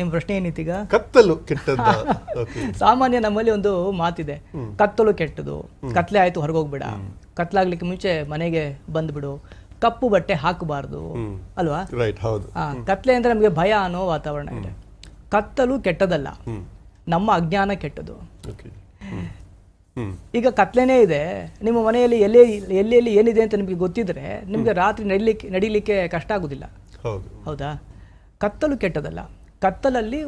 ನಿಮ್ಮ ಪ್ರಶ್ನೆ ಏನಿತ್ತೀಗ? ಕತ್ತಲು ಕೆಟ್ಟದ್ದು? ಸಾಮಾನ್ಯ ನಮ್ಮಲ್ಲಿ ಒಂದು ಮಾತಿದೆ. ಕತ್ತಲು ಕೆಟ್ಟದು. ಕತ್ಲೆ ಆಯ್ತು ಹೊರಗೋಗ್ಬೇಡ. ಕತ್ಲಾಗ್ಲಿಕ್ಕೆ ಮುಂಚೆ ಮನೆಗೆ ಬಂದ್ಬಿಡು. ಕಪ್ಪು ಬಟ್ಟೆ ಹಾಕಬಾರ್ದು. ಅಲ್ವಾ? ರೈಟ್ ಹೌದು. ಕತ್ಲೆ ಅಂದ್ರೆ ನಮಗೆ ಭಯ ಅನ್ನೋ ವಾತಾವರಣ ಇದೆ. ಕತ್ತಲು ಕೆಟ್ಟದಲ್ಲ. ನಮ್ಮ ಅಜ್ಞಾನ ಕೆಟ್ಟದು. ಈಗ ಕತ್ಲೆನೇ ಇದೆ. ನಿಮ್ಮ ಮನೆಯಲ್ಲಿ ಎಲ್ಲೇ ಎಲ್ಲಿ ಎಲ್ಲಿ ಏನಿದೆ ಅಂತ ನಿಮಗೆ ಗೊತ್ತಿದ್ರೆ ನಿಮಗೆ ರಾತ್ರಿ ನಡಿಲಿಕ್ಕೆ ನಡಿಲಿಕ್ಕೆ ಕಷ್ಟ ಆಗುದಿಲ್ಲ. ಹೌದಾ? ಕತ್ತಲು ಕೆಟ್ಟದಲ್ಲ. ಕತ್ತಲಲ್ಲಿ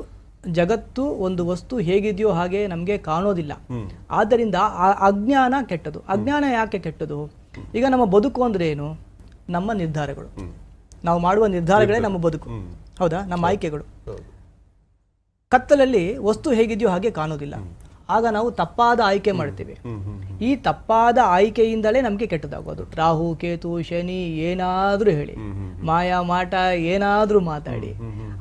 ಜಗತ್ತು ಒಂದು ವಸ್ತು ಹೇಗಿದೆಯೋ ಹಾಗೆ ನಮಗೆ ಕಾಣೋದಿಲ್ಲ. ಆದ್ದರಿಂದ ಆ ಅಜ್ಞಾನ ಕೆಟ್ಟದು. ಅಜ್ಞಾನ ಯಾಕೆ ಕೆಟ್ಟದು? ಈಗ ನಮ್ಮ ಬದುಕು ಅಂದ್ರೆ ಏನು? ನಮ್ಮ ನಿರ್ಧಾರಗಳು. ನಾವು ಮಾಡುವ ನಿರ್ಧಾರಗಳೇ ನಮ್ಮ ಬದುಕು. ಹೌದಾ? ನಮ್ಮ ಆಯ್ಕೆಗಳು. ಕತ್ತಲಲ್ಲಿ ವಸ್ತು ಹೇಗಿದೆಯೋ ಹಾಗೆ ಕಾಣೋದಿಲ್ಲ. ಆಗ ನಾವು ತಪ್ಪಾದ ಆಯ್ಕೆ ಮಾಡ್ತೀವಿ. ಈ ತಪ್ಪಾದ ಆಯ್ಕೆಯಿಂದಲೇ ನಮಗೆ ಕೆಟ್ಟದಾಗೋದು. ರಾಹು ಕೇತು ಶನಿ ಏನಾದರೂ ಹೇಳಿ. ಮಾಯಾ ಮಾಟ ಏನಾದರೂ ಮಾತಾಡಿ.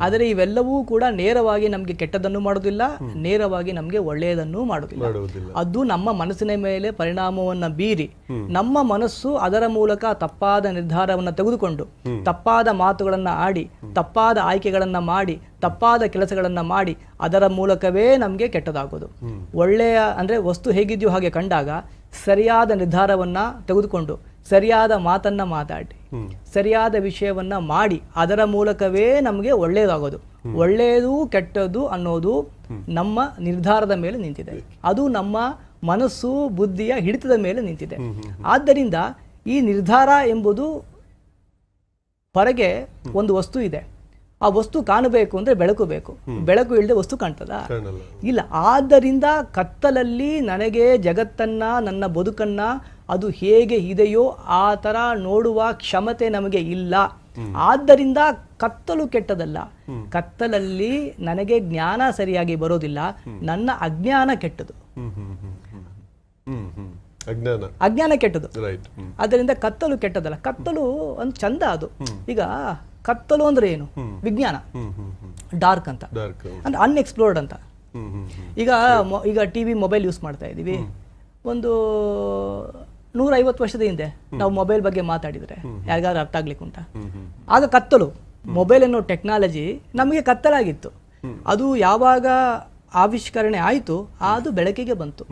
ಆದರೆ ಇವೆಲ್ಲವೂ ಕೂಡ ನೇರವಾಗಿ ನಮಗೆ ಕೆಟ್ಟದನ್ನು ಮಾಡೋದಿಲ್ಲ ನೇರವಾಗಿ ನಮಗೆ ಒಳ್ಳೆಯದನ್ನು ಮಾಡೋದಿಲ್ಲ ಮಾಡುವುದಿಲ್ಲ. ಅದು ನಮ್ಮ ಮನಸ್ಸಿನ ಮೇಲೆ ಪರಿಣಾಮವನ್ನು ಬೀರಿ ನಮ್ಮ ಮನಸ್ಸು ಅದರ ಮೂಲಕ ತಪ್ಪಾದ ನಿರ್ಧಾರವನ್ನು ತೆಗೆದುಕೊಂಡು ತಪ್ಪಾದ ಮಾತುಗಳನ್ನು ಆಡಿ ತಪ್ಪಾದ ಆಯ್ಕೆಗಳನ್ನು ಮಾಡಿ ತಪ್ಪಾದ ಕೆಲಸಗಳನ್ನು ಮಾಡಿ ಅದರ ಮೂಲಕವೇ ನಮಗೆ ಕೆಟ್ಟದಾಗೋದು. ಒಳ್ಳೆಯ ಅಂದರೆ ವಸ್ತು ಹೇಗಿದೆಯೋ ಹಾಗೆ ಕಂಡಾಗ ಸರಿಯಾದ ನಿರ್ಧಾರವನ್ನು ತೆಗೆದುಕೊಂಡು ಸರಿಯಾದ ಮಾತನ್ನು ಮಾತಾಡಿ ಸರಿಯಾದ ವಿಷಯವನ್ನ ಮಾಡಿ ಅದರ ಮೂಲಕವೇ ನಮಗೆ ಒಳ್ಳೆಯದಾಗೋದು ಒಳ್ಳೆಯದು ಕೆಟ್ಟದ್ದು ಅನ್ನೋದು ನಮ್ಮ ನಿರ್ಧಾರದ ಮೇಲೆ ನಿಂತಿದೆ. ಅದು ನಮ್ಮ ಮನಸ್ಸು ಬುದ್ಧಿಯ ಹಿಡಿತದ ಮೇಲೆ ನಿಂತಿದೆ. ಆದ್ದರಿಂದ ಈ ನಿರ್ಧಾರ ಎಂಬುದು ಹೊರಗೆ ಒಂದು ವಸ್ತು ಇದೆ. ಆ ವಸ್ತು ಕಾಣಬೇಕು ಅಂದ್ರೆ ಬೆಳಕು ಬೇಕು. ಬೆಳಕು ಇಲ್ಲದೆ ವಸ್ತು ಕಾಣ್ತದ? ಇಲ್ಲ. ಆದ್ದರಿಂದ ಕತ್ತಲಲ್ಲಿ ನನಗೆ ಜಗತ್ತನ್ನ ನನ್ನ ಬದುಕನ್ನ ಅದು ಹೇಗೆ ಇದೆಯೋ ಆ ಥರ ನೋಡುವ ಕ್ಷಮತೆ ನಮಗೆ ಇಲ್ಲ. ಆದ್ದರಿಂದ ಕತ್ತಲು ಕೆಟ್ಟದಲ್ಲ. ಕತ್ತಲಲ್ಲಿ ನನಗೆ ಜ್ಞಾನ ಸರಿಯಾಗಿ ಬರೋದಿಲ್ಲ. ನನ್ನ ಅಜ್ಞಾನ ಕೆಟ್ಟದು. ಅಜ್ಞಾನ. ಅಜ್ಞಾನ ಕೆಟ್ಟದು. ಅದರಿಂದ ಕತ್ತಲು ಕೆಟ್ಟದಲ್ಲ. ಕತ್ತಲು ಒಂದು ಚಂದ ಅದು. ಈಗ ಕತ್ತಲು ಅಂದ್ರೆ ಏನು? ವಿಜ್ಞಾನ. ಡಾರ್ಕ್ ಅಂತ. ಅಂದ್ರೆ ಅನ್ಎಕ್ಸ್ಪ್ಲೋರ್ಡ್ ಅಂತ. ಈಗ ಈಗ ಟಿವಿ ಮೊಬೈಲ್ ಯೂಸ್ ಮಾಡ್ತಾ ಇದ್ದೀವಿ ಒಂದು ನೂರೈವತ್ತು ವರ್ಷದ ಹಿಂದೆ ನಾವು ಮೊಬೈಲ್ ಬಗ್ಗೆ ಮಾತಾಡಿದ್ರೆ. ಯಾರಿಗಾದ್ರು ಅರ್ಥ ಆಗ್ಲಿಕ್ಕೆ ಉಂಟಾ ಆಗ ಕತ್ತಲು ಮೊಬೈಲ್ ಅನ್ನೋ ಟೆಕ್ನಾಲಜಿ ನಮಗೆ ಕತ್ತಲಾಗಿತ್ತು. ಅದು ಯಾವಾಗ ಆವಿಷ್ಕರಣೆ ಆಯಿತು ಅದು ಬೆಳಕಿಗೆ ಬಂತು.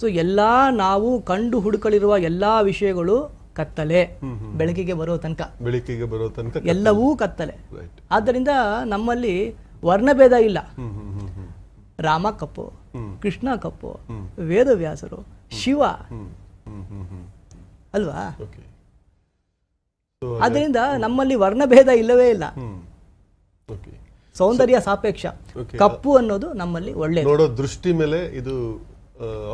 ಸೊ ಎಲ್ಲ ನಾವು ಕಂಡು ಹುಡುಕಲಿರುವ ಎಲ್ಲ ವಿಷಯಗಳು ಕತ್ತಲೆ. ಬೆಳಕಿಗೆ ಬರೋ ತನಕ. ಬೆಳಕಿಗೆ ಬರೋ ತನಕ ಎಲ್ಲವೂ ಕತ್ತಲೆ. ಆದ್ದರಿಂದ ನಮ್ಮಲ್ಲಿ ವರ್ಣಭೇದ ಇಲ್ಲ. ರಾಮ ಕಪ್ಪು ಕೃಷ್ಣ ಕಪ್ಪು ವೇದವ್ಯಾಸರು ಶಿವ. ಅಲ್ವಾ? ಸೊ ಆದ್ದರಿಂದ ನಮ್ಮಲ್ಲಿ ವರ್ಣಭೇದ ಇಲ್ಲವೇ ಇಲ್ಲ. ಸೌಂದರ್ಯ ಸಾಪೇಕ್ಷ. ಕಪ್ಪು ಅನ್ನೋದು ನಮ್ಮಲ್ಲಿ ಒಳ್ಳೆ ನೋಡೋ ದೃಷ್ಟಿ ಮೇಲೆ ಇದು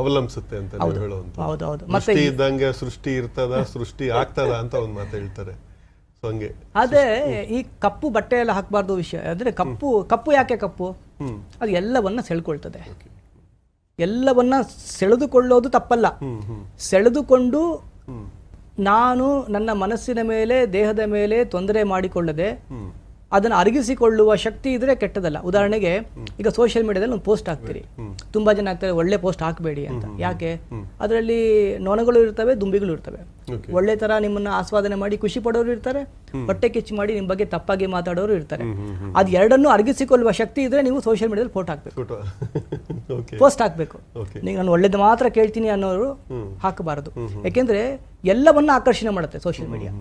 ಅವಲಂಬಿಸುತ್ತೆ ಅಂತ ಹೌದು. ಮತ್ತೆ ಇದ್ದಂಗೆ ಸೃಷ್ಟಿ ಇರ್ತದ ಸೃಷ್ಟಿ ಆಗ್ತದ ಅಂತ ಒಂದು ಮಾತು ಹೇಳ್ತಾರೆ. ಸೊ ಹಂಗೆ. ಅದೇ ಈ ಕಪ್ಪು ಬಟ್ಟೆ ಎಲ್ಲ ಹಾಕಬಾರ್ದು ವಿಷಯ. ಅಂದ್ರೆ ಕಪ್ಪು ಕಪ್ಪು ಯಾಕೆ ಕಪ್ಪು? ಅದು ಎಲ್ಲವನ್ನ ಸೆಳ್ಕೊಳ್ತದೆ. ಎಲ್ಲವನ್ನ ಸೆಳೆದುಕೊಳ್ಳೋದು ತಪ್ಪಲ್ಲ. ಸೆಳೆದುಕೊಂಡು ನಾನು ನನ್ನ ಮನಸ್ಸಿನ ಮೇಲೆ ದೇಹದ ಮೇಲೆ ತೊಂದರೆ ಮಾಡಿಕೊಳ್ಳದೆ ಅದನ್ನು ಅರಗಿಸಿಕೊಳ್ಳುವ ಶಕ್ತಿ ಇದ್ರೆ ಕೆಟ್ಟದಲ್ಲ ಉದಾಹರಣೆಗೆ ಈಗ ಸೋಷಿಯಲ್ ಮೀಡಿಯಾದಲ್ಲಿ ಒಂದು ಪೋಸ್ಟ್ ಹಾಕ್ತೀರಿ. ತುಂಬಾ ಜನ ಆಗ್ತಾರೆ ಒಳ್ಳೆ ಪೋಸ್ಟ್ ಹಾಕಬೇಡಿ ಅಂತ. ಯಾಕೆ? ಅದರಲ್ಲಿ ನೊಣಗಳು ಇರ್ತವೆ ದುಂಬಿಗಳು ಇರ್ತವೆ. ಒಳ್ಳೆ ತರ ನಿಮ್ಮನ್ನ ಆಸ್ವಾದನೆ ಮಾಡಿ ಖುಷಿ ಪಡೋರು ಇರ್ತಾರೆ ಹೊಟ್ಟೆ ಕಿಚ್ಚು ಮಾಡಿ ನಿಮ್ಮ ಬಗ್ಗೆ ತಪ್ಪಾಗಿ ಮಾತಾಡೋರು ಇರ್ತಾರೆ. ಅದು ಎರಡನ್ನೂ ಅರಗಿಸಿಕೊಳ್ಳುವ ಶಕ್ತಿ ಇದ್ರೆ ನೀವು ಸೋಷಿಯಲ್ ಮೀಡಿಯಾದಲ್ಲಿ ಪೋಸ್ಟ್ ಹಾಕ್ಬೇಕು. ಪೋಸ್ಟ್ ಹಾಕ್ಬೇಕು. ನೀವು ನಾನು ಒಳ್ಳೇದು ಮಾತ್ರ ಕೇಳ್ತೀನಿ ಅನ್ನೋರು ಹಾಕಬಾರದು. ಯಾಕೆಂದ್ರೆ ಎಲ್ಲವನ್ನ ಆಕರ್ಷಣೆ ಮಾಡುತ್ತೆ ಸೋಷಿಯಲ್ ಮೀಡಿಯಾ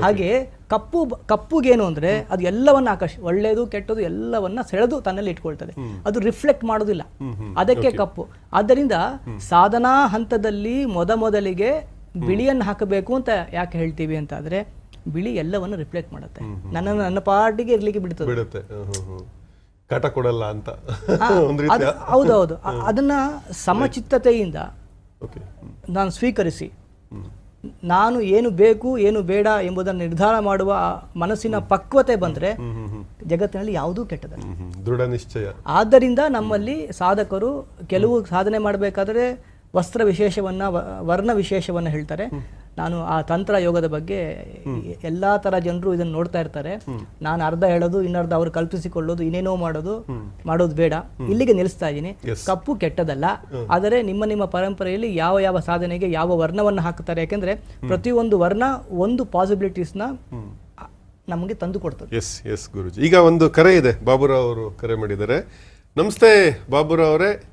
ಹಾಗೆ ಕಪ್ಪು ಕಪ್ಪುಗೇನು ಅಂದ್ರೆ ಅದು ಎಲ್ಲವನ್ನ ಆಕರ್ಷ ಒಳ್ಳೆಯದು ಕೆಟ್ಟದು ಎಲ್ಲವನ್ನ ಸೆಳೆದು ತನ್ನಲ್ಲಿ ಇಟ್ಕೊಳ್ತದೆ. ಅದು ರಿಫ್ಲೆಕ್ಟ್ ಮಾಡೋದಿಲ್ಲ. ಅದಕ್ಕೆ ಕಪ್ಪು. ಆದ್ದರಿಂದ ಸಾಧನಾ ಹಂತದಲ್ಲಿ ಮೊದ ಮೊದಲಿಗೆ ಬಿಳಿಯನ್ನು ಹಾಕಬೇಕು ಅಂತ ಯಾಕೆ ಹೇಳ್ತೀವಿ ಅಂತ ಆದ್ರೆ ಬಿಳಿ ಎಲ್ಲವನ್ನು ರಿಫ್ಲೆಕ್ಟ್ ಮಾಡುತ್ತೆ. ನನ್ನನ್ನು ನನ್ನ ಪಾರ್ಟಿಗೆ ಇರ್ಲಿಕ್ಕೆ ಬಿಡುತ್ತೆ. ಕಟ. ಕೊಡಲ್ಲ ಅಂತ. ಹೌದೌದು. ಅದನ್ನ ಸಮಚಿತ್ತತೆಯಿಂದ ನಾನು ಸ್ವೀಕರಿಸಿ. ನಾನು ಏನು ಬೇಕು ಏನು ಬೇಡ ಎಂಬುದನ್ನು ನಿರ್ಧಾರ ಮಾಡುವ ಮನಸ್ಸಿನ ಪಕ್ವತೆ ಬಂದ್ರೆ ಜಗತ್ತಿನಲ್ಲಿ ಯಾವುದೂ ಕೆಟ್ಟದಲ್ಲ. ಹ್ಮ್ ದೃಢ ನಿಶ್ಚಯ. ಆದ್ದರಿಂದ ನಮ್ಮಲ್ಲಿ ಸಾಧಕರು ಕೆಲವು ಸಾಧನೆ ಮಾಡಬೇಕಾದ್ರೆ ವಸ್ತ್ರ ವಿಶೇಷವನ್ನ ವರ್ಣ ವಿಶೇಷವನ್ನ ಹೇಳ್ತಾರೆ. ನಾನು ಆ ತಂತ್ರ ಯೋಗದ ಬಗ್ಗೆ ಎಲ್ಲಾ ತರ ಜನರು ಇದನ್ನು ನೋಡ್ತಾ ಇರ್ತಾರೆ. ನಾನು ಅರ್ಧ ಹೇಳೋದು ಇನ್ನರ್ಧ ಅವರು ಕಲ್ಪಿಸಿಕೊಳ್ಳೋದು ಇನ್ನೇನೋ ಮಾಡೋದು ಮಾಡೋದು ಬೇಡ. ಇಲ್ಲಿಗೆ ನಿಲ್ಲಿಸ್ತಾ ಇದ್ದೀನಿ. ಕಪ್ಪು ಕೆಟ್ಟದಲ್ಲ ಆದರೆ ನಿಮ್ಮ ನಿಮ್ಮ ಪರಂಪರೆಯಲ್ಲಿ ಯಾವ ಯಾವ ಸಾಧನೆಗೆ ಯಾವ ವರ್ಣವನ್ನು ಹಾಕುತ್ತಾರೆ? ಯಾಕೆಂದ್ರೆ ಪ್ರತಿಯೊಂದು ವರ್ಣ ಒಂದು ಪಾಸಿಬಿಲಿಟೀಸ್ನ ನಮಗೆ ತಂದು ಕೊಡ್ತದೆ. ಎಸ್ ಎಸ್ ಗುರುಜಿ. ಈಗ ಒಂದು ಕರೆ ಇದೆ. ಬಾಬುರಾವ್ ಅವರು ಕರೆ ಮಾಡಿದ್ದಾರೆ. ನಮಸ್ತೆ ಬಾಬುರಾವ್ ಅವರೇ.